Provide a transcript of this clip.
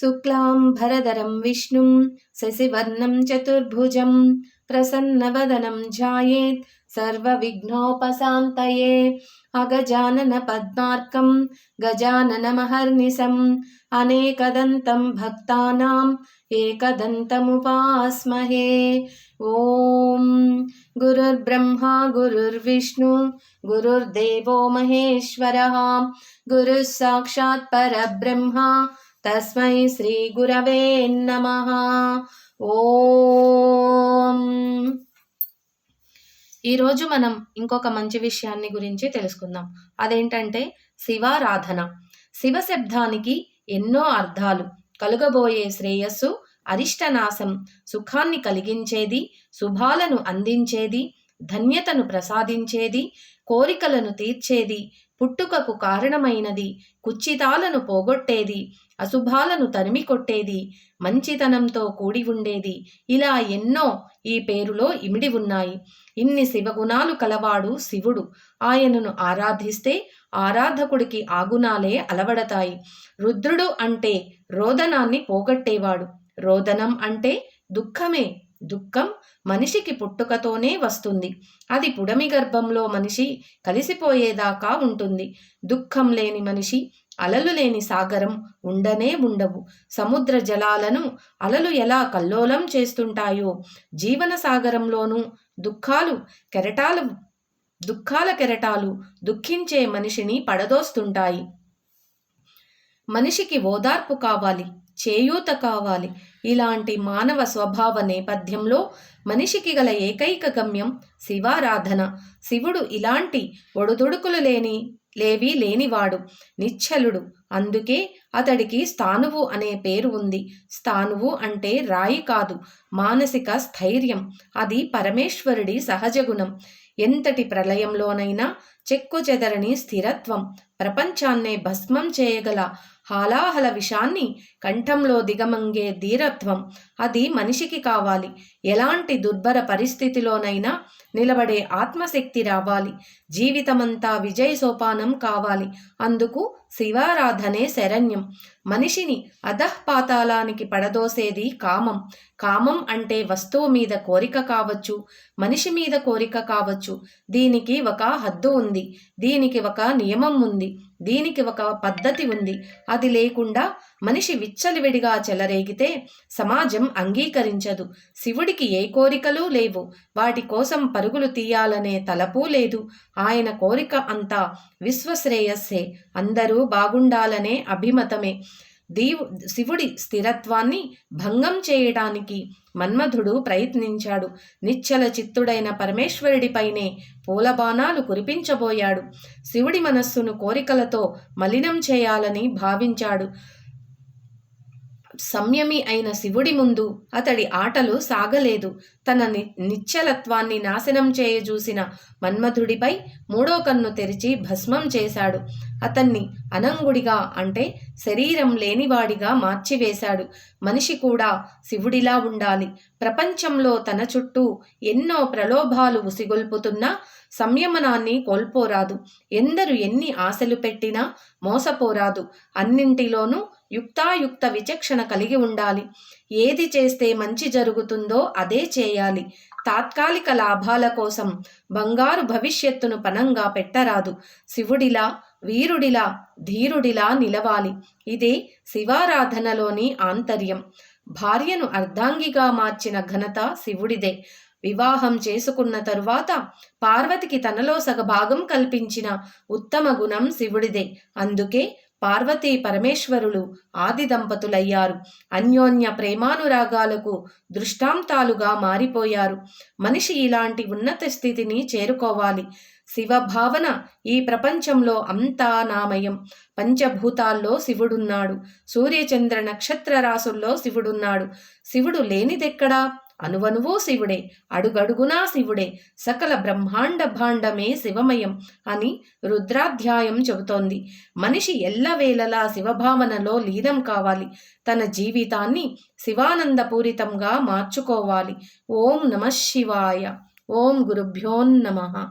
शुक्लाम्भरधरं विष्णुं शशिवर्णं चतुर्भुजं प्रसन्नवदनं ध्यायेत् सर्वविघ्नोपशान्तये। अगजाननपद्मार्कं गजाननमहर्निशम् अनेकदन्तं भक्तानाम् एकदन्तमुपास्महे। ॐ गुरुर्ब्रह्मा गुरुर्विष्णु गुरुर्देवो महेश्वरः गुरुः साक्षात् परब्रह्मा తస్మై శ్రీ గురవే నమ. ఓం. ఈరోజు మనం ఇంకొక మంచి విషయాన్ని గురించి తెలుసుకుందాం. అదేంటంటే శివారాధన. శివ శబ్దానికి ఎన్నో అర్థాలు. కలుగబోయే శ్రేయస్సు అరిష్టనాశం సుఖాన్ని కలిగించేది శుభాలను అందించేది ధన్యతను ప్రసాదించేది కోరికలను తీర్చేది పుట్టుకకు కారణమైనది కుచ్చితాలను పోగొట్టేది అశుభాలను తరిమి కొట్టేది మంచితనంతో కూడి ఉండేది. ఇలా ఎన్నో ఈ పేరులో ఇమిడి ఉన్నాయి. ఇన్ని శివగుణాలు కలవాడు శివుడు. ఆయనను ఆరాధిస్తే ఆరాధకుడికి ఆగుణాలే అలవడతాయి. రుద్రుడు అంటే రోదనాన్ని పోగొట్టేవాడు. రోదనం అంటే దుఃఖమే. దుఃఖం మనిషికి పుట్టుకతోనే వస్తుంది. అది పుడమి గర్భంలో మనిషి కలిసిపోయేదాకా ఉంటుంది. దుఃఖం లేని మనిషి అలలు లేని సాగరం ఉండనే ఉండవు. సముద్ర జలాలను అలలు ఎలా కల్లోలం చేస్తుంటాయో జీవన సాగరంలోనూ దుఃఖాలు కెరటాలు దుఃఖాల కెరటాలు దుఃఖించే మనిషిని పడదోస్తుంటాయి. మనిషికి ఓదార్పు కావాలి. చేయూత కావాలి. ఇలాంటి మానవ స్వభావ నేపథ్యంలో మనిషికి గల ఏకైక గమ్యం శివారాధన. శివుడు ఇలాంటి ఒడుదుడుకులు లేని లేవి లేనివాడు నిశ్చలుడు. అందుకే అతడికి స్థానువు అనే పేరు ఉంది. స్థానువు అంటే రాయి కాదు మానసిక స్థైర్యం. అది పరమేశ్వరుడి సహజగుణం. ఎంతటి ప్రళయంలోనైనా చెక్కు చెదరని స్థిరత్వం ప్రపంచాన్నే భస్మం చేయగల హాలాహల విషాన్ని కంఠంలో దిగమంగే ధీరత్వం అది మనిషికి కావాలి. ఎలాంటి దుర్భర పరిస్థితిలోనైనా నిలబడే ఆత్మశక్తి రావాలి. జీవితమంతా విజయ సోపానం కావాలి. అందుకు శివారాధనే శరణ్యం. మనిషిని అధఃపాతాలానికి పడదోసేది కామం. కామం అంటే వస్తువు మీద కోరిక కావచ్చు మనిషి మీద కోరిక కావచ్చు. దీనికి ఒక హద్దు ఉంది. దీనికి ఒక నియమం ఉంది. దీనికి ఒక పద్ధతి ఉంది. అది లేకుండా మనిషి విచ్చలివిడిగా చెలరేగితే సమాజం అంగీకరించదు. శివుడికి ఏ కోరికలు లేవు. వాటి కోసం పరుగులు తీయాలనే తలపు లేదు. ఆయన కోరిక అంతా విశ్వశ్రేయస్సే. అందరూ బాగుండాలనే అభిమతమే. దీవు శివుడి స్థిరత్వాన్ని భంగం చేయడానికి మన్మధుడు ప్రయత్నించాడు. నిశ్చల చిత్తుడైన పరమేశ్వరుడిపైనే పూలబాణాలు కురిపించబోయాడు. శివుడి మనస్సును కోరికలతో మలినం చేయాలని భావించాడు. సంయమి అయిన శివుడి ముందు అతడి ఆటలు సాగలేదు. తన ని నిశ్చలత్వాన్ని నాశనం చేయజూసిన మన్మధుడిపై మూడో కన్ను తెరిచి భస్మం చేశాడు. అతన్ని అనంగుడిగా అంటే శరీరం లేనివాడిగా మార్చివేశాడు. మనిషి కూడా శివుడిలా ఉండాలి. ప్రపంచంలో తన చుట్టూ ఎన్నో ప్రలోభాలు ఉసిగొల్పుతున్నా సంయమనాన్ని కోల్పోరాదు. ఎందరు ఎన్ని ఆశలు పెట్టినా మోసపోరాదు. అన్నింటిలోనూ యుక్తాయుక్త విచక్షణ కలిగి ఉండాలి. ఏది చేస్తే మంచి జరుగుతుందో అదే చేయాలి. తాత్కాలిక లాభాల కోసం బంగారు భవిష్యత్తును పనంగా పెట్టరాదు. శివుడిలా వీరుడిలా ధీరుడిలా నిలవాలి. ఇదే శివారాధనలోని ఆంతర్యం. భార్యను అర్ధాంగిగా మార్చిన ఘనత శివుడిదే. వివాహం చేసుకున్న తరువాత పార్వతికి తనలో సగభాగం కల్పించిన ఉత్తమ గుణం శివుడిదే. అందుకే పార్వతీ పరమేశ్వరులు ఆది దంపతులయ్యారు. అన్యోన్య ప్రేమానురాగాలకు దృష్టాంతాలుగా మారిపోయారు. మనిషి ఇలాంటి ఉన్నత స్థితిని చేరుకోవాలి. శివభావన ఈ ప్రపంచంలో అంతా నామయం. పంచభూతాల్లో శివుడున్నాడు. సూర్యచంద్ర నక్షత్ర రాసుల్లో శివుడున్నాడు. శివుడు లేనిదెక్కడా? అనువనువో శివుడే అడుగడుగునా శివుడే సకల బ్రహ్మాండ భాండమే శివమయం అని రుద్రాధ్యాయం చెబుతోంది. మనిషి ఎల్లవేళలా శివభావనలో లీనం కావాలి. తన జీవితాన్ని శివానందపూరితంగా మార్చుకోవాలి. ఓం నమ శివాయ. ఓం గురుభ్యోన్నమ